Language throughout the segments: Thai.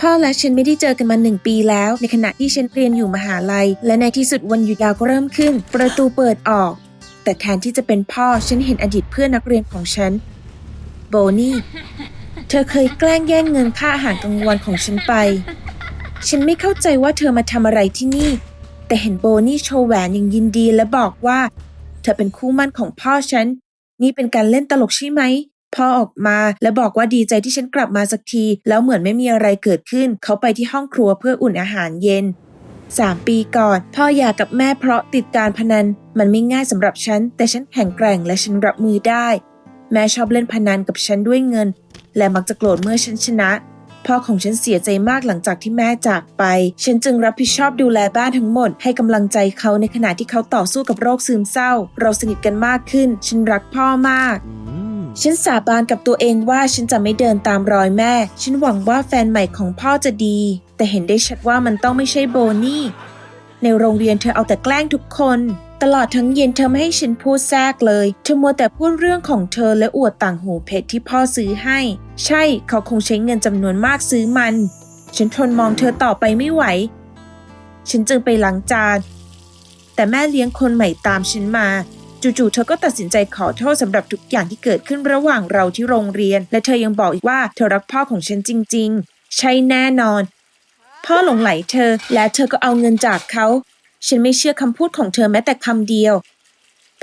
พ่อและฉันไม่ได้เจอกันมาหนึ่งปีแล้ว ในขณะที่ฉันเรียนอยู่มหาลัย และในที่สุดวันหยุดยาวก็เริ่มขึ้น ประตูเปิดออก แต่แทนที่จะเป็นพ่อฉันเห็นอดีตเพื่อนนักเรียนของฉัน โบนี่ เธอเคยแกล้งแย่งเงินค่าอาหารกลางวันของฉันไป ฉันไม่เข้าใจว่าเธอมาทำอะไรที่นี่ แต่เห็นโบนี่โชว์แหวนอย่างยินดีและบอกว่า เธอเป็นคู่มั่นของพ่อฉัน นี่เป็นการเล่นตลกใช่ไหม พ่อออกมา และบอกว่าดีใจที่ฉันกลับมาสักที แล้วเหมือนไม่มีอะไรเกิดขึ้น เขาไปที่ห้องครัวเพื่ออุ่นอาหารเย็นสามปีก่อน พ่อหย่ากับแม่เพราะติดการพนัน มันไม่ง่ายสำหรับฉัน แต่ฉันแข็งแกร่งและฉันรับมือได้ แม่ชอบเล่นพนันกับฉันด้วยเงิน และมักจะโกรธเมื่อฉันชนะ พ่อของฉันเสียใจมากหลังจากที่แม่จากไป ฉันจึงรับผิดชอบดูแลบ้านทั้งหมด ให้กำลังใจเขาในขณะที่เขาต่อสู้กับโรคซึมเศร้า เราสนิทกันมากขึ้น ฉันรักพ่อมาก ฉันสาบานกับตัวเองว่าฉันจะไม่เดินตามรอยแม่ ฉันหวังว่าแฟนใหม่ของพ่อจะดี แต่เห็นได้ชัดว่ามันต้องไม่ใช่โบนี่ ในโรงเรียนเธอเอาแต่แกล้งทุกคน ตลอดทั้งเย็นเธอไม่ให้ฉันพูดแทรกเลย เธอมัวแต่พูดเรื่องของเธอและอวดต่างหูเพชรที่พ่อซื้อให้ ใช่เขาคงใช้เงินจำนวนมากซื้อมัน ฉันทนมองเธอต่อไปไม่ไหว ฉันจึงไปล้างจาน แต่แม่เลี้ยงคนใหม่ตามฉันมา จู่ๆเธอก็ตัดสินใจขอโทษสำหรับทุกอย่างที่เกิดขึ้นระหว่างเราที่โรงเรียน และเธอยังบอกอีกว่าเธอรักพ่อของฉันจริง ๆ ใช่แน่นอน พ่อหลงไหลเธอและเธอก็เอาเงินจากเขา ฉันไม่เชื่อคำพูดของเธอแม้แต่คำเดียว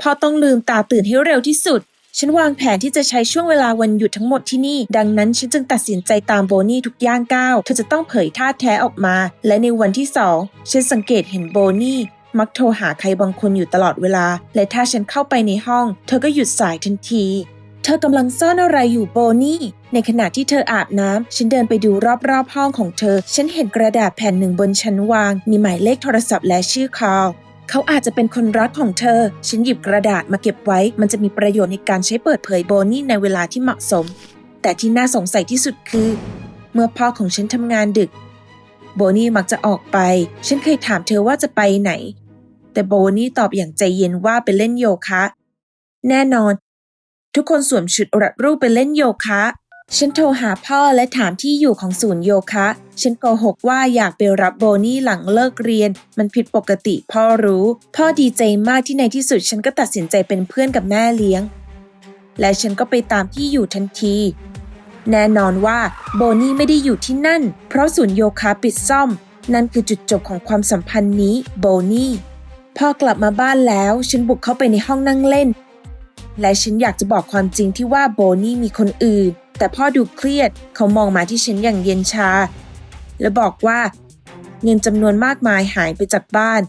พ่อต้องลืมตาตื่นให้เร็วที่สุด ฉันวางแผนที่จะใช้ช่วงเวลาวันหยุดทั้งหมดที่นี่ ดังนั้นฉันจึงตัดสินใจตามโบนี่ทุกย่างก้าว เธอจะต้องเผยท่าแท้ออกมา และในวันที่สองฉันสังเกตเห็นโบนี่ มักโทรหาใครบางคนอยู่ตลอดเวลา และถ้าฉันเข้าไปในห้อง เธอก็หยุดสายทันที เธอกำลังซ่อนอะไรอยู่โบนี่ ในขณะที่เธออาบน้ำ ฉันเดินไปดูรอบๆห้องของเธอ ฉันเห็นกระดาษแผ่นหนึ่งบนชั้นวาง มีหมายเลขโทรศัพท์และชื่อคอลเขาอาจจะเป็นคนรักของเธอ ฉันหยิบกระดาษมาเก็บไว้ มันจะมีประโยชน์ในการใช้เปิดเผยโบนี่ในเวลาที่เหมาะสม แต่ที่น่าสงสัยที่สุดคือ เมื่อพ่อของฉันทำงานดึก โบนี่มักจะออกไป ฉันเคยถามเธอว่าจะไปไหน แต่โบนี่ตอบอย่างใจเย็นว่าไปเล่นโยคะ แน่นอน ทุกคนสวมชุดรัดรูปไปเล่นโยคะ ฉันโทรหาพ่อและถามที่อยู่ของศูนย์โยคะ ฉันโกหกว่าอยากไปรับโบนี่หลังเลิกเรียน มันผิดปกติพ่อรู้ พ่อดีใจมากที่ในที่สุดฉันก็ตัดสินใจเป็นเพื่อนกับแม่เลี้ยง และฉันก็ไปตามที่อยู่ทันทีแน่นอนว่าโบนี่ไม่ได้อยู่ที่นั่น เพราะศูนย์โยคะปิดซ่อม นั่นคือจุดจบของความสัมพันธ์นี้โบนี่ พอกลับมาบ้านแล้วฉันบุกเข้าไปในห้องนั่งเล่น และฉันอยากจะบอกความจริงที่ว่าโบนี่มีคนอื่น แต่พ่อดูเครียดเขามองมาที่ฉันอย่างเย็นชา และบอกว่า เงินจำนวนมากมายหายไปจากบ้าน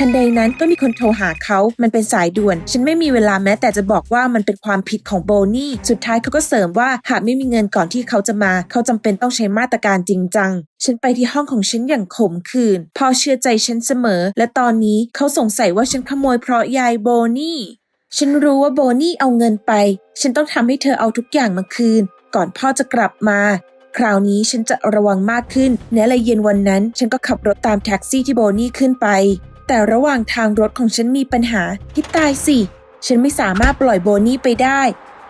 ทันใดนั้นก็มีคนโทรหาเขามันเป็นสายด่วน ฉันไม่มีเวลาแม้แต่จะบอกว่ามันเป็นความผิดของโบนี่ สุดท้ายเขาก็เสริมว่าหากไม่มีเงินก่อนที่เขาจะมา เขาจำเป็นต้องใช้มาตรการจริงจัง ฉันไปที่ห้องของฉันอย่างขมขื่นพ่อเชื่อใจฉันเสมอ และตอนนี้เขาสงสัยว่าฉันขโมยเพราะยายโบนี่ฉันรู้ว่าโบนี่เอาเงินไป ฉันต้องทำให้เธอเอาทุกอย่างมาคืน ก่อนพ่อจะกลับมา คราวนี้ฉันจะระวังมากขึ้นในละเย็นวันนั้น ฉันก็ขับรถตามแท็กซี่ที่โบนี่ขึ้นไป แต่ระหว่างทางรถของฉันมีปัญหาที่ตายสิ ฉันไม่สามารถปล่อยโบนี่ไปได้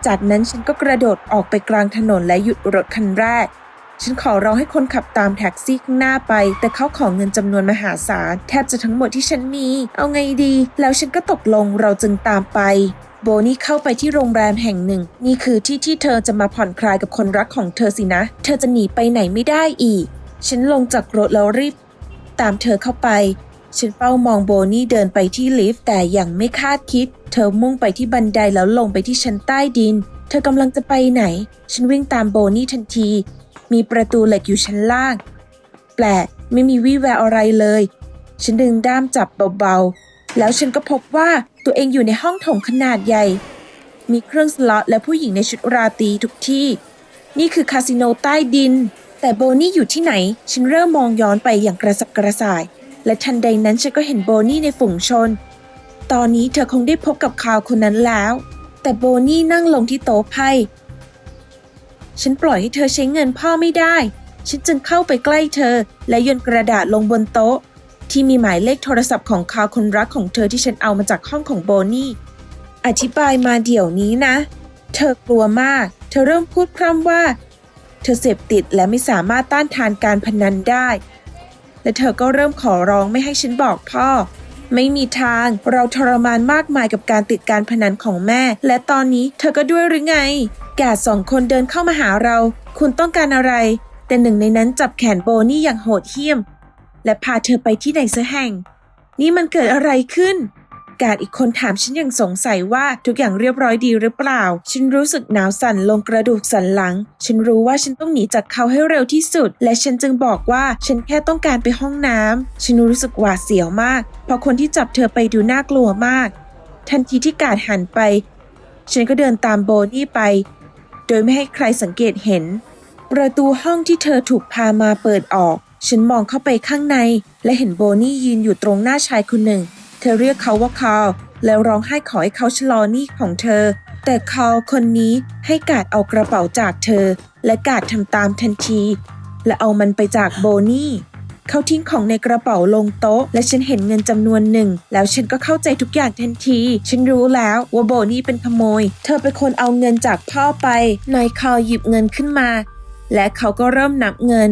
จากนั้นฉันก็กระโดดออกไปกลางถนนและหยุดรถคันแรก ฉันขอร้องให้คนขับตามแท็กซี่ข้างหน้าไป แต่เขาขอเงินจำนวนมหาศาลแทบจะทั้งหมดที่ฉันมี เอาไงดี แล้วฉันก็ตกลงเราจึงตามไปโบนี่เข้าไปที่โรงแรมแห่งหนึ่ง นี่คือที่ที่เธอจะมาผ่อนคลายกับคนรักของเธอสินะ เธอจะหนีไปไหนไม่ได้อีก ฉันลงจากรถแล้วรีบ ตามเธอเข้าไป ฉันเฝ้ามองโบนี่เดินไปที่ลิฟต์แต่อย่างไม่คาดคิด เธอมุ่งไปที่บันไดแล้วลงไปที่ชั้นใต้ดิน เธอกำลังจะไปไหน ฉันวิ่งตามโบนี่ทันที มีประตูเหล็กอยู่ชั้นล่าง แปลกไม่มีวี่แววอะไรเลย ฉันดึงด้ามจับเบาๆ แล้วฉันก็พบว่าตัวเองอยู่ในห้องโถงขนาดใหญ่ มีเครื่องสล็อตและผู้หญิงในชุดราตรีทุกที่ นี่คือคาสิโนใต้ดิน แต่โบนี่อยู่ที่ไหน ฉันเริ่มมองย้อนไปอย่างกระสับกระส่าย และทันใดนั้นฉันก็เห็นโบนี่ในฝูงชน ตอนนี้เธอคงได้พบกับข่าวคนนั้นแล้ว แต่โบนี่นั่งลงที่โต๊ะไพ่ ฉันปล่อยให้เธอใช้เงินพ่อไม่ได้ ฉันจึงเข้าไปใกล้เธอ และโยนกระดาษลงบนโต๊ะ ที่มีหมายเลขโทรศัพท์ของคาวคนรักของเธอที่ฉันเอามาจากห้องของโบนี่อธิบายมาเดี๋ยวนี้นะ เธอกลัวมาก เธอเริ่มพูดพร่ำว่า เธอเสพติดและไม่สามารถต้านทานการพนันได้ และเธอก็เริ่มขอร้องไม่ให้ฉันบอกพ่อ ไม่มีทางเราทรมานมากมายกับการติดการพนันของแม่ และตอนนี้เธอก็ด้วยหรือไง แกสองคนเดินเข้ามาหาเรา คุณต้องการอะไร แต่หนึ่งในนั้นจับแขนโบนี่อย่างโหดเหี้ยม และพาเธอไปที่ไหนสักแห่ง นี่มันเกิดอะไรขึ้น กาดอีกคนถามฉันอย่างสงสัยว่าทุกอย่างเรียบร้อยดีหรือเปล่า ฉันรู้สึกหนาวสั่นลงกระดูกสันหลัง ฉันรู้ว่าฉันต้องหนีจากเขาให้เร็วที่สุด และฉันจึงบอกว่าฉันแค่ต้องการไปห้องน้ำฉันรู้สึกหวาดเสียวมาก เพราะคนที่จับเธอไปดูน่ากลัวมาก ทันทีที่กาดหันไป ฉันก็เดินตามโบนี่ไป โดยไม่ให้ใครสังเกตเห็น ประตูห้องที่เธอถูกพามาเปิดออก ฉันมองเข้าไปข้างใน และเห็นโบนี่ยืนอยู่ตรงหน้าชายคนหนึ่ง เธอเรียกเขาว่าคาร์ลแล้วร้องไห้ขอให้เขาชะลอหนี้ของเธอ แต่คาร์ลคนนี้ให้กาดเอากระเป๋าจากเธอ และกาดทำตามทันที และเอามันไปจากโบนี่เขาทิ้งของในกระเป๋าลงโต๊ะ และฉันเห็นเงินจำนวนหนึ่ง แล้วฉันก็เข้าใจทุกอย่างทันที ฉันรู้แล้วว่าโบนี่เป็นขโมย เธอเป็นคนเอาเงินจากพ่อไปนายคาร์ลหยิบเงินขึ้นมา และเขาก็เริ่มนับเงิน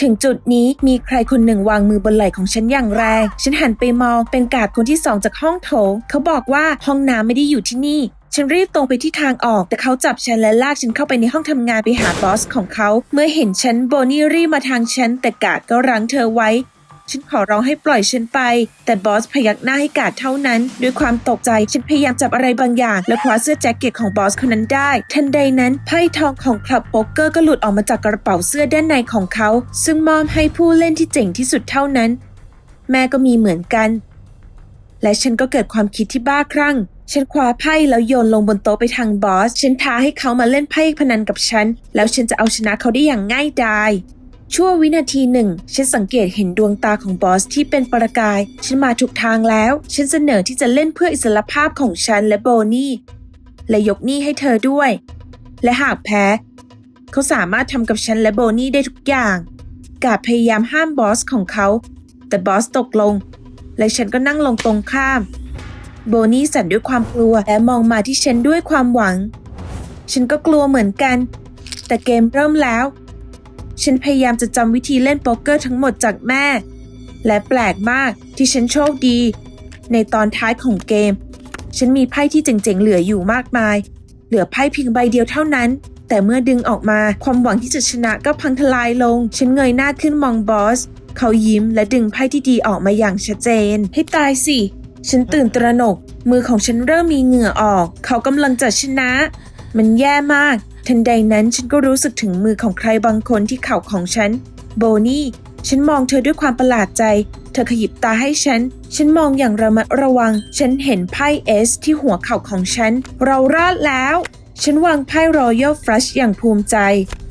ถึงจุดนี้มีใครคนหนึ่งวางมือบนไหล่ของฉันอย่างแรง ฉันหันไปมองเป็นกาดคนที่สองจากห้องโถง เขาบอกว่าห้องน้ำไม่ได้อยู่ที่นี่ฉันรีบตรงไปที่ทางออก แต่เขาจับฉันและลากฉันเข้าไปในห้องทำงานไปหาบอสของเขา เมื่อเห็นฉันโบนี่รีบมาทางฉันแต่กาดก็รั้งเธอไว้ ฉันขอร้องให้ปล่อยฉันไป แต่บอสพยักหน้าให้กาดเท่านั้น ด้วยความตกใจฉันพยายามจับอะไรบางอย่าง และคว้าเสื้อแจ็คเก็ตของบอสคนนั้นได้ ทันใดนั้นไพ่ทองของคลับโป๊กเกอร์ก็หลุดออกมาจากกระเป๋าเสื้อด้านในของเขา ซึ่งมอบให้ผู้เล่นที่เจ๋งที่สุดเท่านั้น แม่ก็มีเหมือนกัน และฉันก็เกิดความคิดที่บ้าคลั่งฉันคว้าไพ่แล้วโยนลงบนโต๊ะไปทางบอส ฉันท้าให้เขามาเล่นไพ่พนันกับฉัน แล้วฉันจะเอาชนะเขาได้อย่างง่ายดาย ชั่ววินาทีหนึ่ง ฉันสังเกตเห็นดวงตาของบอสที่เป็นประกาย ฉันมาถูกทางแล้ว ฉันเสนอที่จะเล่นเพื่ออิสรภาพของฉันและโบนี่ และยกหนี้ให้เธอด้วย และหากแพ้ เขาสามารถทำกับฉันและโบนี่ได้ทุกอย่าง กาดพยายามห้ามบอสของเขา แต่บอสตกลง และฉันก็นั่งลงตรงข้าม โบนี่สั่นด้วยความกลัวและมองมาที่ฉันด้วยความหวัง ฉันก็กลัวเหมือนกัน แต่เกมเริ่มแล้ว ฉันพยายามจะจำวิธีเล่นโป๊กเกอร์ทั้งหมดจากแม่ และแปลกมากที่ฉันโชคดี ในตอนท้ายของเกม ฉันมีไพ่ที่เจ๋งๆเหลืออยู่มากมาย เหลือไพ่เพียงใบเดียวเท่านั้น แต่เมื่อดึงออกมาความหวังที่จะชนะก็พังทลายลง ฉันเงยหน้าขึ้นมองบอส เขายิ้มและดึงไพ่ที่ดีออกมาอย่างชัดเจน ให้ตายสิ ฉันตื่นตระหนก มือของฉันเริ่มมีเหงื่อออก เขากำลังจะชนะ มันแย่มาก ทันใดนั้นฉันก็รู้สึกถึงมือของใครบางคนที่เข่าของฉัน โบนี่ ฉันมองเธอด้วยความประหลาดใจ เธอขยิบตาให้ฉัน ฉันมองอย่างระมัดระวัง ฉันเห็นไพ่เอสที่หัวเข่าของฉัน เรารอดแล้ว ฉันวางไพ่ Royal Flush อย่างภูมิใจ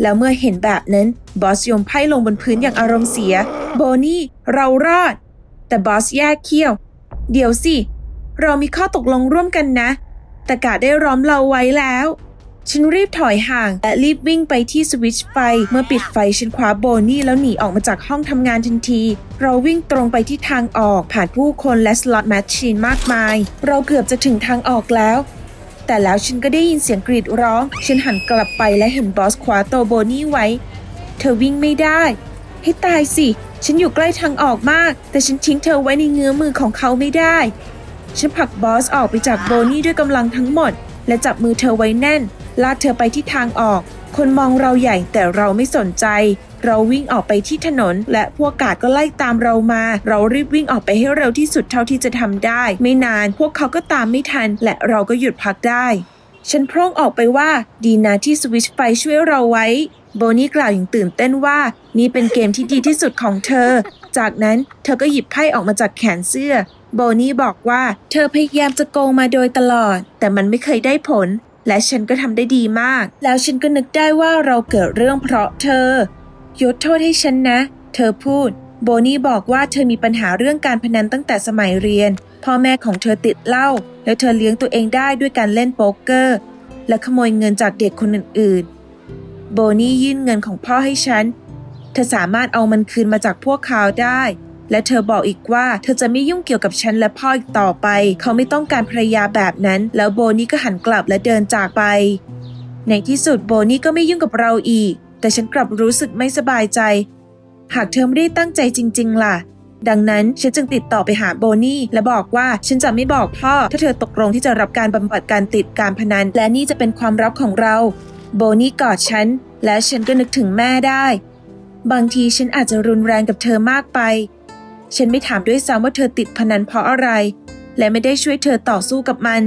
แล้วเมื่อเห็นแบบนั้นบอสโยนไพ่ลงบนพื้นอย่างอารมณ์เสีย โบนี่ เรารอด แต่บอสแยกเขี้ยว เดี๋ยวสิ เรามีข้อตกลงร่วมกันนะ แต่กาได้ร้อมเราไว้แล้ว ฉันรีบถอยห่าง และรีบวิ่งไปที่สวิตช์ไฟ เมื่อปิดไฟฉันคว้าโบนี่แล้วหนีออกมาจากห้องทำงานทันที เราวิ่งตรงไปที่ทางออกผ่านผู้คนและสล็อตแมชชีนมากมาย เราเกือบจะถึงทางออกแล้ว แต่แล้วฉันก็ได้ยินเสียงกรีดร้อง ฉันหันกลับไปและเห็นบอสคว้าโตโบนี่ไว้ เธอวิ่งไม่ได้ ให้ตายสิ ฉันอยู่ใกล้ทางออกมาก แต่ฉันทิ้งเธอไว้ในเงื้อมือของเขาไม่ได้ ฉันผลักบอสออกไปจากโบนี่ด้วยกำลังทั้งหมด และจับมือเธอไว้แน่น ลากเธอไปที่ทางออก คนมองเราใหญ่แต่เราไม่สนใจ เราวิ่งออกไปที่ถนน และพวกกาดก็ไล่ตามเรามา เรารีบวิ่งออกไปให้เร็วที่สุดเท่าที่จะทำได้ ไม่นาน พวกเขาก็ตามไม่ทัน และเราก็หยุดพักได้ ฉันพร่งออกไปว่า ดีนะที่สวิชไฟช่วยเราไว้ โบนี่กล่าวอย่างตื่นเต้นว่า นี่เป็นเกมที่ดีที่สุดของเธอ จากนั้นเธอก็หยิบไพ่ออกมาจากแขนเสื้อโบนี่บอกว่าเธอพยายามจะโกงมาโดยตลอด แต่มันไม่เคยได้ผล และฉันก็ทำได้ดีมาก แล้วฉันก็นึกได้ว่าเราเกิดเรื่องเพราะเธอยกโทษให้ฉันนะ เธอพูด โบนี่บอกว่าเธอมีปัญหาเรื่องการพนันตั้งแต่สมัยเรียน พ่อแม่ของเธอติดเหล้าแล้วเธอเลี้ยงตัวเองได้ด้วยการเล่นโป๊กเกอร์ และขโมยเงินจากเด็กคนอื่นๆ โบนี่ยื่นเงินของพ่อให้ฉัน เธอสามารถเอามันคืนมาจากพวกเขาได้ และเธอบอกอีกว่าเธอจะไม่ยุ่งเกี่ยวกับฉันและพ่ออีกต่อไป เขาไม่ต้องการภรรยาแบบนั้น แล้วโบนี่ก็หันกลับและเดินจากไป ในที่สุดโบนี่ก็ไม่ยุ่งกับเราอีก แต่ฉันกลับรู้สึกไม่สบายใจ หากเธอไม่ได้ตั้งใจจริง ๆ ล่ะ ดังนั้นฉันจึงติดต่อไปหาโบนี่และบอกว่าฉันจะไม่บอกพ่อ ถ้าเธอตกลงที่จะรับการบำบัดการติดการพนัน และนี่จะเป็นความลับของเรา โบนี่กอดฉันและฉันก็นึกถึงแม่ได้ บางทีฉันอาจจะรุนแรงกับเธอมากไป ฉันไม่ถามด้วยซ้ำว่าเธอติดพนันเพราะอะไร และไม่ได้ช่วยเธอต่อสู้กับมัน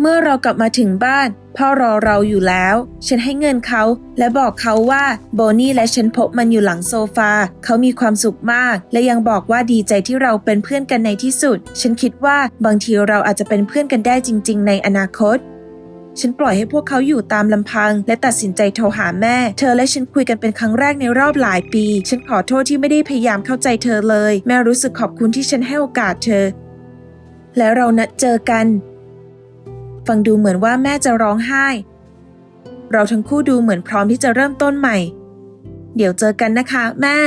เมื่อเรากลับมาถึงบ้าน พ่อรอเราอยู่แล้ว ฉันให้เงินเขาและบอกเขาว่าโบนี่และฉันพบมันอยู่หลังโซฟา เขามีความสุขมาก และยังบอกว่าดีใจที่เราเป็นเพื่อนกันในที่สุด ฉันคิดว่าบางทีเราอาจจะเป็นเพื่อนกันได้จริง ๆ ในอนาคต ฉันปล่อยให้พวกเขาอยู่ตามลำพัง และตัดสินใจโทรหาแม่ เธอและฉันคุยกันเป็นครั้งแรกในรอบหลายปี ฉันขอโทษที่ไม่ได้พยายามเข้าใจเธอเลย แม่รู้สึกขอบคุณที่ฉันให้โอกาสเธอ และเรานัดเจอกัน ฟังดูเหมือนว่าแม่จะร้องไห้ เราทั้งคู่ดูเหมือนพร้อมที่จะเริ่มต้นใหม่ เดี๋ยวเจอกันนะคะ แม่